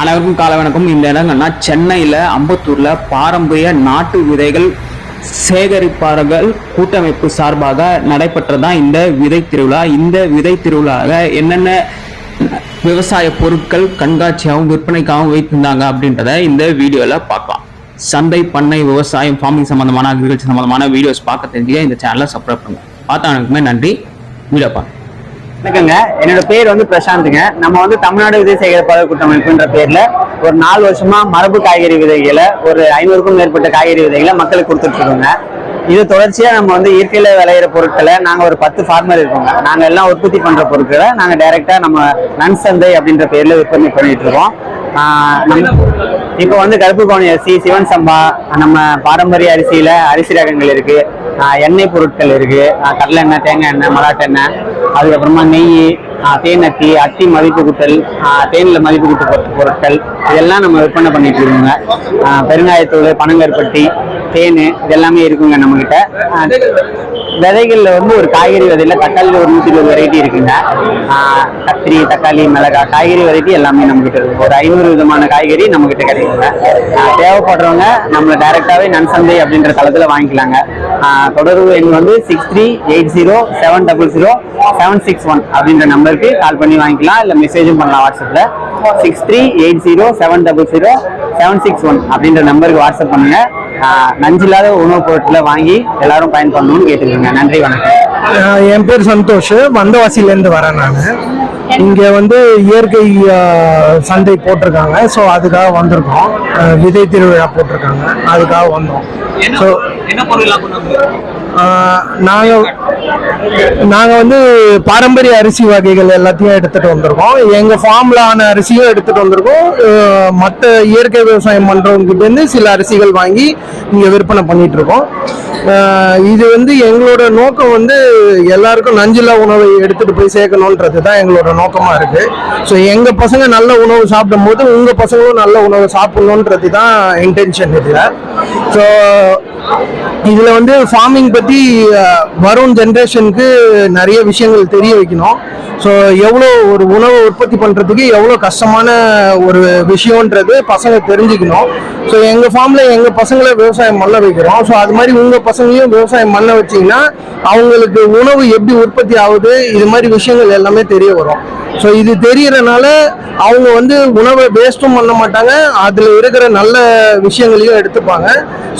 அனைவருக்கும் கால வணக்கம். இந்த இடங்கள்னா சென்னையில் அம்பத்தூரில் பாரம்பரிய நாட்டு விதைகள் சேகரிப்பாளர்கள் கூட்டமைப்பு சார்பாக நடைபெற்றதான் இந்த விதை திருவிழா. இந்த விதை திருவிழாவில் என்னென்ன விவசாய பொருட்கள் கண்காட்சியாகவும் விற்பனைக்காகவும் வைத்திருந்தாங்க அப்படின்றத இந்த வீடியோவில் பார்க்கலாம். சந்தை பண்ணை விவசாயம் ஃபார்மிங் சம்மந்தமான அக்ரிகல்ச்சர் சம்பந்தமான வீடியோஸ் பார்க்க தெரிஞ்சுக்க இந்த சேனலை சப்ஸ்கிரைப் பண்ணுங்கள் பார்த்தவனுக்குமே நன்றி. வீடியோ பார்க்க வணக்கங்க. என்னோட பேர் வந்து பிரசாந்துங்க. நம்ம வந்து தமிழ்நாடு விதை சேகரிப்பாளர் கூட்டமைப்புன்ற பேர்ல ஒரு நாலு வருஷமா மரபு காய்கறி விதைகளை ஒரு ஐநூறுக்கும் மேற்பட்ட காய்கறி விதைகளை மக்களுக்கு கொடுத்துட்டு இருக்கோங்க இது தொடர்ச்சியா நம்ம வந்து இயற்கையில விளையிற பொருட்களை நாங்க ஒரு பத்து ஃபார்மர் இருக்கோங்க. நாங்க எல்லாம் உற்பத்தி பண்ற பொருட்களை நாங்க டைரக்டா நம்ம நன் சந்தை அப்படின்ற பேர்ல விற்பனை பண்ணிட்டு இருக்கோம் இப்போ வந்து கருப்பு கவுனி அரிசி சிவன் சம்பா நம்ம பாரம்பரிய அரிசியில அரிசி ரகங்கள் இருக்கு. எண்ணெய் பொருட்கள் இருக்கு. கடலை எண்ணெய் தேங்காய் எண்ணெய் மராட்டு எண்ணெய். அதுக்கப்புறமா நெய் தேனத்தி அத்தி மதிப்பு கூட்டல் தேனில் மதிப்பு கூட்டு பொருட்கள் இதெல்லாம் நம்ம விற்பனை பண்ணிட்டு இருக்கோங்க. பெருங்காயத்தூள் பனங்கருப்பட்டி தேன் இது எல்லாமே இருக்குங்க நம்மகிட்ட. விதைகளில் வந்து ஒரு காய்கறி விதையில் தக்காளி ஒரு நூத்தி இருபது வெரைட்டி இருக்குங்க. கத்திரி தக்காளி மிளகாய் காய்கறி வெரைட்டி எல்லாமே நம்ம கிட்ட இருக்கு. ஒரு ஐநூறு விதமான காய்கறி நம்மகிட்ட கிடைக்குங்க. தேவைப்படுறவங்க நம்மளை டைரெக்டாகவே நன்சந்தை அப்படின்ற தளத்தில் வாங்கிக்கலாங்க. தொடர்பு எண் வந்து six three eight zero seven double zero seven six one அப்படின்ற நம்பருக்கு கால் பண்ணி வாங்கிக்கலாம். இல்ல மெசேஜும் பண்ணலாம் வாட்ஸ்அப்ல six three eight zero seven double zero seven six one அப்படின்ற நம்பருக்கு வாட்ஸ்அப் பண்ணுங்க. நஞ்சு நஞ்சில்லாத உணவுப் பொருட்களை வாங்கி எல்லாரும் பயன்படணும்னு கேட்டுக்கோங்க. நன்றி வணக்கம். என் பேர் சந்தோஷ். வந்தவாசிலேருந்து வரேன் நான். இங்கே வந்து இயற்கை சந்தை போட்டிருக்காங்க. ஸோ அதுக்காக வந்திருக்கோம். விதை திருவிழா போட்டிருக்காங்க. அதுக்காக வந்தோம். ஸோ நாங்கள் நாங்கள் வந்து பாரம்பரிய அரிசி வகைகள் எல்லாத்தையும் எடுத்துகிட்டு வந்திருக்கோம். எங்கள் ஃபார்மில் ஆன அரிசியும் எடுத்துகிட்டு வந்திருக்கோம். மற்ற இயற்கை விவசாயம் பண்ணுறவங்ககிட்டேருந்து சில அரிசிகள் வாங்கி இங்கே விற்பனை பண்ணிட்டு இருக்கோம். ஆஹ் இது வந்து எங்களோட நோக்கம் வந்து எல்லாருக்கும் நஞ்சில்லா உணவை எடுத்துட்டு போய் சேர்க்கணுன்றது தான் எங்களோட நோக்கமா இருக்கு. ஸோ எங்க பசங்க நல்ல உணவு சாப்பிடும் போது உங்க பசங்களும் நல்ல உணவு சாப்பிடணுன்றது தான் இன்டென்ஷன் இதுல. ஸோ இதில் வந்து ஃபார்மிங் பற்றி வரும் ஜென்ரேஷனுக்கு நிறைய விஷயங்கள் தெரிய வைக்கணும். ஸோ எவ்வளோ ஒரு உணவை உற்பத்தி பண்ணுறதுக்கு எவ்வளோ கஷ்டமான ஒரு விஷயன்றது பசங்க தெரிஞ்சுக்கணும். ஸோ எங்கள் ஃபார்மில் எங்கள் பசங்களை விவசாயம் பண்ண வைக்கிறோம். ஸோ அது மாதிரி உங்கள் பசங்களையும் விவசாயம் பண்ண வச்சிங்கன்னா அவங்களுக்கு உணவு எப்படி உற்பத்தி ஆகுது இது மாதிரி விஷயங்கள் எல்லாமே தெரிய வரும். ஸோ இது தெரியறனால அவங்க வந்து உணவை வேஸ்ட்டும் பண்ண மாட்டாங்க. அதில் இருக்கிற நல்ல விஷயங்களையும் எடுத்துப்பாங்க.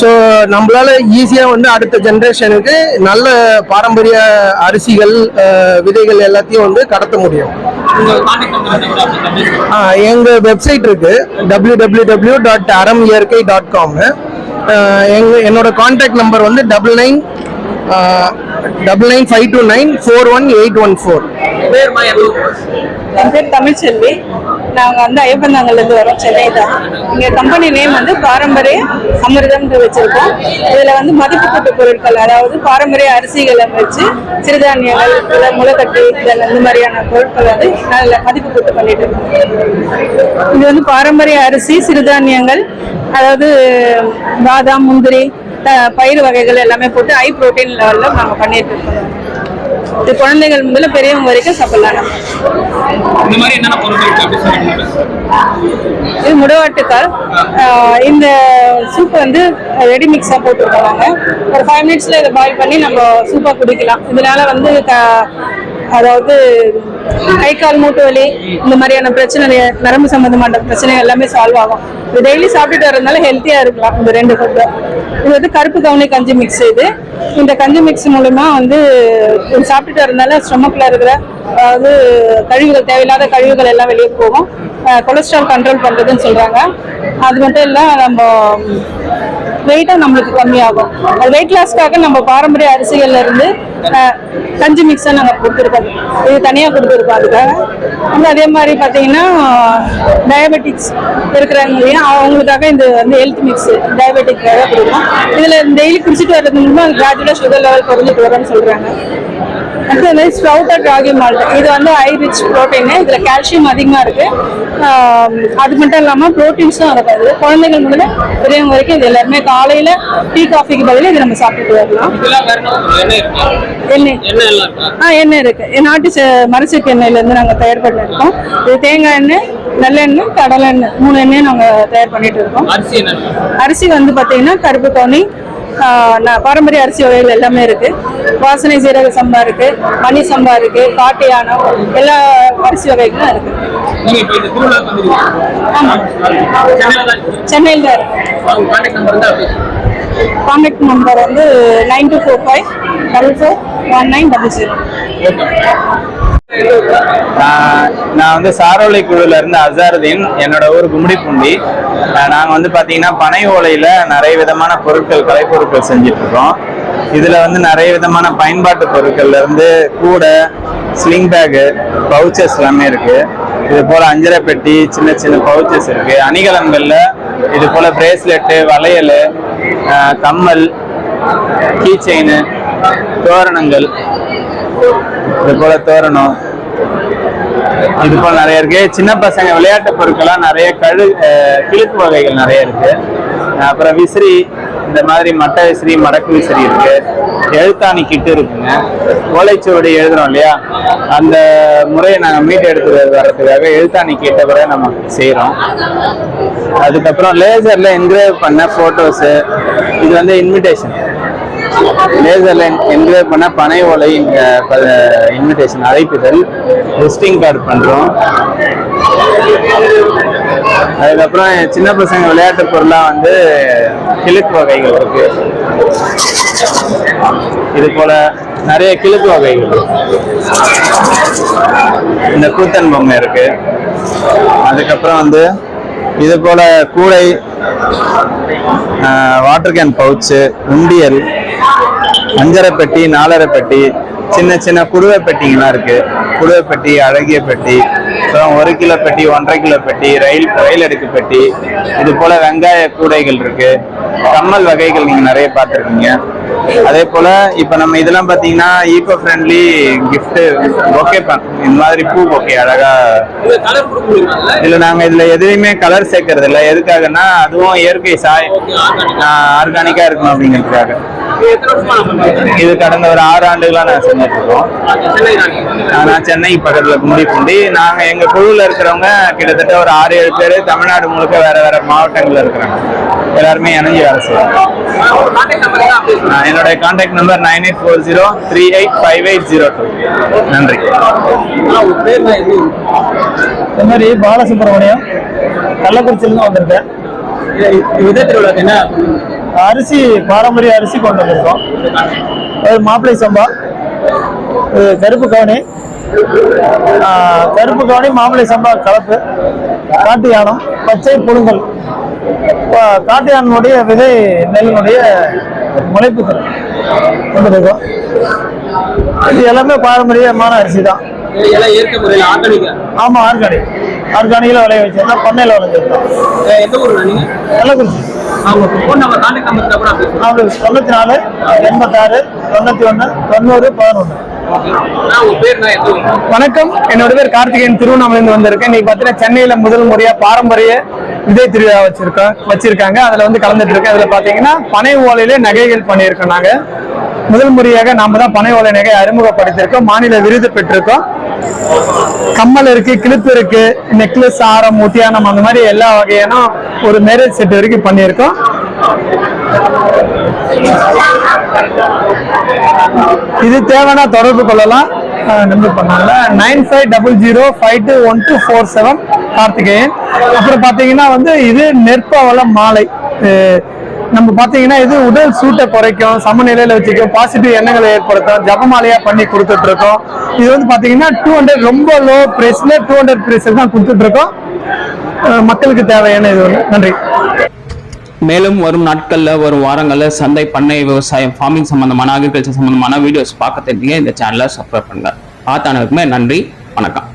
ஸோ நம்மள நம்மளால ஈஸியாக வந்து அடுத்த ஜென்ரேஷனுக்கு நல்ல பாரம்பரிய அரிசிகள் விதைகள் எல்லாத்தையும் வந்து கடத்த முடியும். ஆ, எங்க வெப்சைட் இருக்கு டபிள்யூ டபிள்யூ டபிள்யூ டாட் அறம் இயற்கை டாட் காம் எங்க என்னோட கான்டாக்ட் நம்பர் வந்து double nine double nine five two nine four one eight one four என் பேர் தமிழ்ச்செல்வி. நாங்கள் வந்து ஐயப்பந்தாங்கல்லேருந்து வரோம் சென்னை தான். இங்கே கம்பெனி நேம் வந்து பாரம்பரிய அமிர்தம்னு வச்சுருக்கோம். இதில் வந்து மதிப்பு கூட்டு பொருட்கள் அதாவது பாரம்பரிய அரிசிகளை வச்சு சிறுதானியங்கள் இல்லை முளைக்கட்டு இதில் இந்த மாதிரியான பொருட்கள் வந்து நல்ல மதிப்பு கூட்டு பண்ணிட்டு இருக்கோம். இது வந்து பாரம்பரிய அரிசி சிறுதானியங்கள் அதாவது பாதாம் முந்திரி பயிர் வகைகள் எல்லாமே போட்டு ஹை ப்ரோட்டீன் லெவலில் நாங்கள் பண்ணிட்டு இருக்கோம். இது குழந்தைகள் முதல்ல பெரியவங்க வரைக்கும் சாப்பிடலாம். இது முடவாட்டுக்கால் ஆஹ் இந்த சூப் வந்து ரெடி மிக்ஸாக போட்டுருக்கோம் நாங்கள் ஒரு ஃபைவ் மினிட்ஸில் இதை பாயில் பண்ணி நம்ம சூப்பாக குடிக்கலாம். இதனால வந்து க அதாவது கை கால் மூட்டு வலி இந்த மாதிரியான பிரச்சனை நரம்பு சம்பந்தமான பிரச்சனை எல்லாமே சால்வ் ஆகும். இது டெய்லி சாப்பிட்டுட்டு வரதுனால ஹெல்த்தியாக இருக்கலாம். இந்த ரெண்டு ஃபுட்டு இது வந்து கருப்பு கவுனி கஞ்சி மிக்ஸ் இது. இந்த கஞ்சி மிக்ஸ் மூலமா வந்து சாப்பிட்டுட்டு இருந்தால ஸ்டொமக்கில் இருக்கிற அதாவது கழிவுகள் தேவையில்லாத கழிவுகள் எல்லாம் வெளியே போகும். கொலஸ்ட்ரால் கண்ட்ரோல் பண்ணுறதுன்னு சொல்கிறாங்க அது மட்டும் இல்லை நம்ம வெயிட்டும் நம்மளுக்கு கம்மியாகும். அது வெயிட் லாஸ்க்காக நம்ம பாரம்பரிய அரிசிகள்ல இருந்து கஞ்சி மிக்ஸை நாங்கள் கொடுத்துருக்கோம். இது தனியாக கொடுத்துருக்கோம் அதுக்காக. வந்து அதே மாதிரி பார்த்தீங்கன்னா டயபெட்டிக்ஸ் இல்லையா அவங்களுக்காக இந்த வந்து ஹெல்த் மிக்ஸ் டயபெட்டிக்காக கொடுக்கும் இதில் டெய்லி குடிச்சிட்டு வர்றது மூலமா கிராஜுவலாக சுகர் லெவல் குறைஞ்சிட்டு வரும்னு சொல்கிறாங்க அடுத்தது ஸ்ப்ரவுட்டட் ராகி மால்ட். இது வந்து ஹை ரிச் ப்ரோட்டீன் இதுல கால்சியம் அதிகமா இருக்கு. ஆஹ் அது மட்டும் இல்லாம ப்ரோட்டீன்ஸும் இருக்குது குழந்தைகள் முதல்ல பெரியவங்க வரைக்கும் இது எல்லாருமே காலையில டீ காஃபிக்கு பதிலா இது நம்ம சாப்பிட்டுட்டு வரலாம். எண்ணெய் எண்ணெய். ஆ எண்ணெய் இருக்கு. நாட்டு மரச்செக்கு எண்ணெயில இருந்து நாங்க தயார் பண்ணிருக்கோம். இது தேங்காய் எண்ணெய் நல்லெண்ணெய் கடலை எண்ணெய். மூணு எண்ணெயும் நாங்க தயார் பண்ணிட்டு இருக்கோம். அரிசி வந்து பாத்தீங்கன்னா கருப்பு கவுனி பாரம்பரிய அரிசி வகைகள் எல்லாமே இருக்கு. வாசனை சீரக சம்பா இருக்கு மணி சம்பா இருக்கு காட்டு யானம் எல்லா அரிசி வகைகளும் இருக்கு. நீங்க இப்ப இந்த திருவிழா வந்துருக்கீங்க ஆமா. சென்னையில தான் கான்டாக்ட் நம்பர் வந்து nine two four five double four one nine double zero நான் நான் வந்து சாரோலை குழுல இருந்து அசாருதீன் என்னோட ஊர் கும்மிடிப்பூண்டி நாங்கள் நாங்க வந்து பாத்தீங்கன்னா பனை ஓலையில நிறைய விதமான பொருட்கள் கலைப்பொருட்கள் செஞ்சுட்டு இருக்கோம் இதுல வந்து நிறைய விதமான பயன்பாட்டு பொருட்கள்ல இருந்து கூடை ஸ்லிங் பேகு பவுச்சஸ் எல்லாமே இருக்கு. இது போல அஞ்சரை பெட்டி சின்ன சின்ன பவுச்சஸ் இருக்கு. அணிகலன்கள்ல இது போல பிரேஸ்லெட்டு வளையல் கம்மல் கீ செயின் தோரணங்கள் இது போல தோரணம் இது போல நிறைய இருக்கு. சின்ன பசங்க விளையாட்டு பொருட்கள்லாம் நிறைய கழு கிழக்கு வகைகள் நிறைய இருக்கு. அப்புறம் விசிறி இந்த மாதிரி மட்டை விசிறி மடக்கு விசிறி இருக்கு. எழுத்தாணி கிட்டு இருக்குங்க. ஓலைச்சுவடி எழுதுறோம் இல்லையா? அந்த முறையை நாங்கள் மீட் எடுத்து வர்றதுக்காக எழுத்தாணி கிட்ட கூட நம்ம செய்கிறோம் அதுக்கப்புறம் லேசர்ல என்கிரேவ் பண்ண ஃபோட்டோஸு இது வந்து இன்விடேஷன் லேசர்ல என்கிரேவ் பண்ண பனை ஓலை இன்விடேஷன் அழைப்புதல் விசிட்டிங் கார்டு பண்ணுறோம் அதுக்கப்புறம் சின்ன பசங்க விளையாட்டு பொருளாக வந்து கிழக்கு வகைகள் இருக்கு. இது போல நிறைய கிழக்கு வகைகள் இந்த கூத்தன் பொம்மை இருக்கு. அதுக்கப்புறம் வந்து இது போல கூடை வாட்டர் கேன் பவுச்சு உண்டியல் அஞ்சரை பெட்டி நாலரை பெட்டி சின்ன சின்ன குடுவை பெட்டிங்கெல்லாம் இருக்கு. குடுவை பெட்டி அழகிய பெட்டி அப்புறம் ஒரு கிலோ பெட்டி ஒன்றரை கிலோ பெட்டி ரயில் ரயில் அடுக்கு பெட்டி இது போல வெங்காய கூடைகள் இருக்கு. கம்மல் வகைகள் நீங்க நிறைய பார்த்துருக்கீங்க. அதே போல இப்ப நம்ம இதெல்லாம் பாத்தீங்கன்னா ஈகோ ஃப்ரெண்ட்லி gift பொக்கே இந்த மாதிரி பூ பொக்கே அழகா. இல்ல நாங்க இதுல எதுலையுமே கலர் சேர்க்கறது இல்ல எதுக்காகன்னா அதுவும் இயற்கை சாய் ஆர்கானிக்கா இருக்கணும் அப்படிங்கிறதுக்காக. இது கடந்த ஒரு ஆறு ஆண்டுகளா நாங்க செஞ்சுட்டு இருக்கோம் நான் சென்னை பக்கத்துல கும்மிடிப்பூண்டி நாங்க எங்க குழுவுல இருக்கிறவங்க கிட்டத்தட்ட ஒரு ஆறு ஏழு பேர் தமிழ்நாடு முழுக்க வேற வேற மாவட்டங்கள்ல இருக்கிறாங்க. எல்லாருமே இணைஞ்சு வேலை செய்வாங்க ஒரு contact number nine eight four zero three eight five eight zero two நன்றி. இந்த மாதிரி பாலசுப்ரமணியம் கள்ளக்குறிச்சியிலிருந்து வந்திருக்கேன். விதை திருவிழாக்கு என்ன? அரிசி பாரம்பரிய அரிசி கொண்டு வந்திருக்கோம். அது மாப்பிளை சம்பா. கருப்பு கவனி. கருப்பு கவனி மாப்பிளை சம்பா கலப்பு. காட்டு யானம் பச்சை புழுங்கல். காட்டு யானனுடைய விதை நெல்லினுடைய முளைப்பு தரும் கொண்டு இருக்கோம் இது எல்லாமே பாரம்பரியமான அரிசி தான். ஆமாம் ஆர்கானிக் ஆர்கானிக்கில் விளைய வச்சிருந்தோம் பண்ணையில் விளைஞ்சிருக்கோம் எந்த ஊர் கள்ளக்குறிச்சி. அவங்களுக்கு தொண்ணூற்றி நாலு எண்பத்தாறு தொண்ணூற்றி ஒன்று தொண்ணூறு ஊர் வணக்கம். என்னோட பேர் கார்த்திகேயன். திருவண்ணாமலையிலிருந்து வந்திருக்கேன். இன்னைக்கு பார்த்தீங்கன்னா சென்னையில முதல் முறையா பாரம்பரிய விதை திருவிழா வச்சிருக்கோம் வச்சிருக்காங்க. அதுல வந்து கலந்துட்டு இருக்கேன். அதுல பாத்தீங்கன்னா பனை ஓலையில நகைகள் பண்ணியிருக்கோம் நாங்க. முதல் முறையாக நாம தான் பனை ஓலை நகை அறிமுகப்படுத்தியிருக்கோம். மாநில விருது பெற்றிருக்கோம். கம்மல் இருக்கு கிளிப்பு இருக்கு நெக்லஸ் ஆரம் ஒட்டியானம் அந்த மாதிரி எல்லா வகையான ஒரு மேரேஜ் செட் வரைக்கும் பண்ணியிருக்கோம். இது தேவைன்னா தொடர்பு கொள்ளலாம். நம்பர் பண்ணாங்க. Nine five double zero five two one two four seven Karthikeyan. அப்புறம் பார்த்தீங்கன்னா வந்து இது நெற்பவள மாலை. நம்ம பார்த்தீங்கன்னா இது உடல் சூட்டை குறைக்கும் சமநிலையில வச்சுக்கும் பாசிட்டிவ் எண்ணங்களை ஏற்படுத்தும் ஜபமாலையா பண்ணி கொடுத்துட்டு இருக்கோம். இது வந்து பார்த்தீங்கன்னா டூ ஹண்ட்ரட் ரொம்ப லோ ப்ரைஸில் டூ ஹண்ட்ரட் ப்ரைஸில் தான் கொடுத்துட்டு இருக்கோம். மக்களுக்கு தேவையான இது ஒன்று நன்றி. மேலும் வரும் நாட்களில் வரும் வாரங்களில் சந்தை பண்ணை விவசாயம் ஃபார்மிங் சம்பந்தமான அக்ரிகல்ச்சர் சம்பந்தமான வீடியோஸ் பார்க்க தெரிஞ்சீங்க இந்த சேனலை சப்ஸ்கிரைப் பண்ணுங்கள் பார்த்தானதுக்குமே நன்றி வணக்கம்.